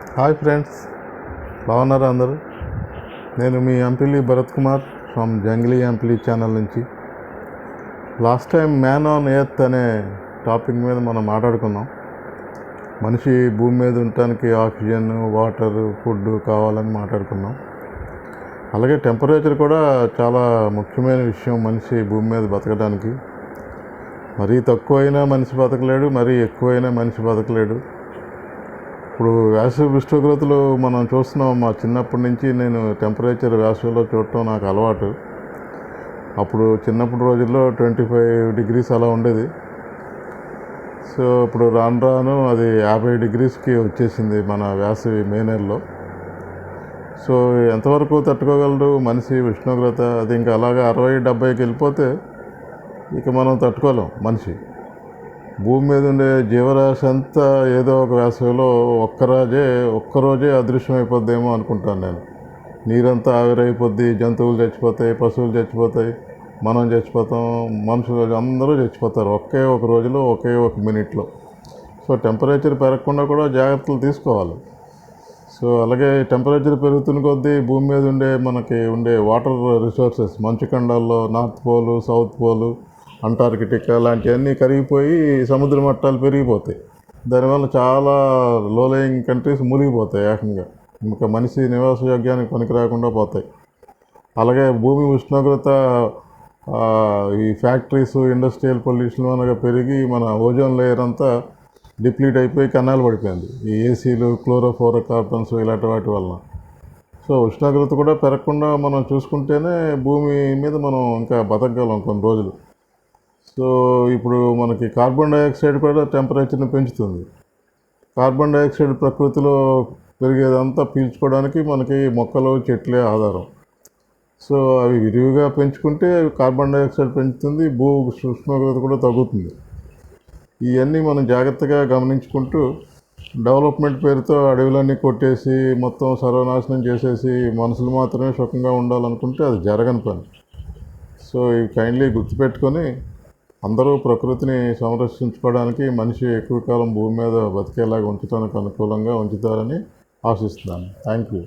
Hi friends బాగున్నారా అందరూ? నేను మీ ఎంపీలీ భరత్ కుమార్ ఫ్రమ్ జంగ్లీ ఎంపీలీ ఛానల్ నుంచి. Last time man on earth అనే టాపిక్ మీద మనం మాట్లాడుకున్నాం. మనిషి భూమి మీద ఉండటానికి ఆక్సిజన్ వాటర్ ఫుడ్ కావాలని మాట్లాడుకున్నాం. అలాగే టెంపరేచర్ కూడా చాలా ముఖ్యమైన విషయం మనిషి భూమి మీద బతకడానికి. మరీ తక్కువైనా మనిషి బతకలేడు మరీ ఎక్కువైనా మనిషి బతకలేడు. ఇప్పుడు వేసవి ఉష్ణోగ్రతలు మనం చూస్తున్నాం. మా చిన్నప్పటి నుంచి నేను టెంపరేచర్ వేసవిలో చూడటం నాకు అలవాటు. అప్పుడు చిన్నప్పటి రోజుల్లో ట్వంటీ ఫైవ్ డిగ్రీస్ అలా ఉండేది. సో ఇప్పుడు రాను రాను అది యాభై డిగ్రీస్కి వచ్చేసింది మన వేసవి మే నెలలో. సో ఎంతవరకు తట్టుకోగలరు? మనిషి ఉష్ణోగ్రత అది ఇంకా అలాగే అరవై డెబ్బైకి వెళ్ళిపోతే ఇక మనం తట్టుకోలేం మనిషి. భూమి మీద ఉండే జీవరాశి అంతా ఏదో ఒక వేసవిలో ఒక్కరాజే ఒక్కరోజే అదృశ్యం అయిపోద్దేమో అనుకుంటాను నేను. నీరంతా ఆవిరైపోద్ది జంతువులు చచ్చిపోతాయి పశువులు చచ్చిపోతాయి మనం చచ్చిపోతాం మనుషులు అందరూ చచ్చిపోతారు ఒకే ఒక రోజులో ఒకే ఒక మినిట్లో. సో టెంపరేచర్ పెరగకుండా కూడా జాగ్రత్తలు తీసుకోవాలి. సో అలాగే టెంపరేచర్ పెరుగుతున్న కొద్దీ భూమి మీద ఉండే మనకి ఉండే వాటర్ రిసోర్సెస్ మంచు ఖండాల్లో north pole south pole antarctic లాంటివన్నీ కరిగిపోయి సముద్ర మట్టాలు పెరిగిపోతాయి. దానివల్ల చాలా లోలయింగ్ కంట్రీస్ మునిగిపోతాయి ఏకంగా. ఇంకా మనిషి నివాస యోగ్యానికి పనికి రాకుండా పోతాయి. అలాగే భూమి ఉష్ణోగ్రత ఈ ఫ్యాక్టరీస్ ఇండస్ట్రియల్ పొల్యూషన్ అనగా పెరిగి మన ఓజోన్ లేయర్ అంతా డిప్లీట్ అయిపోయి కన్నాలు పడిపోయింది. ఈ ఏసీలు క్లోరోఫోరో కార్బన్స్ ఇలాంటి వాటి వలన. సో ఉష్ణోగ్రత కూడా పెరగకుండా మనం చూసుకుంటేనే భూమి మీద మనం ఇంకా బతకగలం కొన్ని రోజులు. సో ఇప్పుడు మనకి కార్బన్ డైఆక్సైడ్ కూడా టెంపరేచర్ని పెంచుతుంది. కార్బన్ డైఆక్సైడ్ ప్రకృతిలో పెరిగేదంతా పీల్చుకోవడానికి మనకి మొక్కలు చెట్లే ఆధారం. సో అవి విరివిగా పెంచుకుంటే కార్బన్ డైఆక్సైడ్ పెంచుతుంది భూ ఉష్ణోగ్రత కూడా తగ్గుతుంది. ఇవన్నీ మనం జాగ్రత్తగా గమనించుకుంటూ డెవలప్మెంట్ పేరుతో అడవులన్నీ కొట్టేసి మొత్తం సర్వనాశనం చేసేసి మనుషులు మాత్రమే సుఖంగా ఉండాలనుకుంటే అది జరగని పని. సో ఇవి కైండ్లీ గుర్తుపెట్టుకొని అందరూ ప్రకృతిని సంరక్షించుకోవడానికి మనిషి ఎక్కువ కాలం భూమి మీద బతికేలాగా ఉంచడానికి అనుకూలంగా ఉంచుతారని ఆశిస్తున్నాను. Thank you.